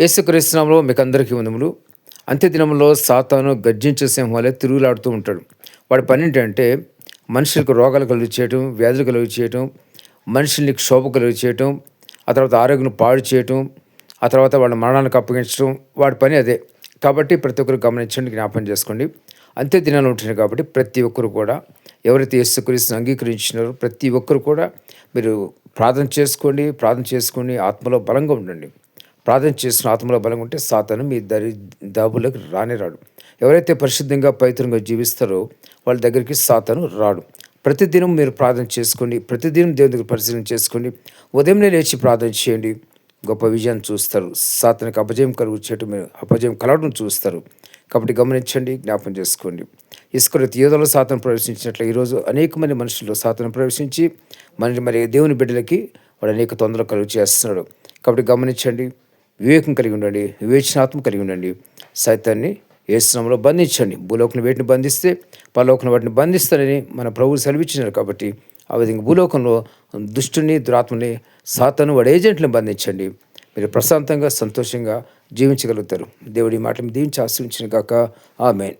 యేసుక్రీస్తునామలో మీకు అందరికీ వందములు. అంత్యదినంలో సాతాను గర్జించే సింహాలే తిరుగులాడుతూ ఉంటాడు. వాడి పని ఏంటంటే మనుషులకు రోగాలు కలుగు చేయటం వ్యాధులు కలుగు చేయటం మనుషుల్ని క్షోభ కలుగు చేయటం ఆ తర్వాత ఆరోగ్యం పాడు చేయటం ఆ తర్వాత వాళ్ళ మరణానికి అప్పగించడం వాడి పని అదే. కాబట్టి ప్రతి ఒక్కరు గమనించండి జ్ఞాపం చేసుకోండి. అంతే దినాలు ఉంటున్నాయి కాబట్టి ప్రతి ఒక్కరు కూడా ఎవరైతే యేసుక్రీస్తుని అంగీకరించినారో ప్రతి ఒక్కరు కూడా మీరు ప్రార్థన చేసుకోండి ప్రార్థన చేసుకోండి ఆత్మలో బలంగా ఉండండి. ప్రార్థన చేసిన ఆత్మలో బలంగా ఉంటే సాతను మీ దరి దాబులకు రానే రాడు ఎవరైతే పరిశుద్ధంగా పవిత్రంగా జీవిస్తారో వాళ్ళ దగ్గరికి సాతను రాడు. ప్రతిదినం మీరు ప్రార్థన చేసుకోండి. ప్రతిదినం దేవుని దగ్గర పరిశీలన చేసుకోండి. ఉదయంనే లేచి ప్రార్థన చేయండి. గొప్ప విజయాన్ని చూస్తారు. సాతనికి అపజయం కలుగు చేయటం మీరు అపజయం కలవడం చూస్తారు. కాబట్టి గమనించండి జ్ఞాపం చేసుకోండి. ఇసుకలో యోధలో సాతను ప్రవేశించినట్లు ఈరోజు అనేక మంది మనుషుల్లో సాతను ప్రవేశించి మరి మరి దేవుని బిడ్డలకి వాడు అనేక తొందరలు కలుగు చేస్తున్నాడు. కాబట్టి గమనించండి వివేకం కలిగి ఉండండి వివేచనాత్మ కలిగి ఉండండి. సైతాన్ని ఏసునామలో బంధించండి. భూలోకం వేటిని బంధిస్తే పరలోకం వాటిని బంధిస్తారని మన ప్రభువు సెలవిచ్చినారు కాబట్టి ఆ విధంగా భూలోకంలో దుష్టుని దురాత్మని సాతను వాడి ఏజెంట్లను బంధించండి. మీరు ప్రశాంతంగా సంతోషంగా జీవించగలుగుతారు. దేవుడి మాట దీవించి ఆశ్రయించిన కాక ఆమె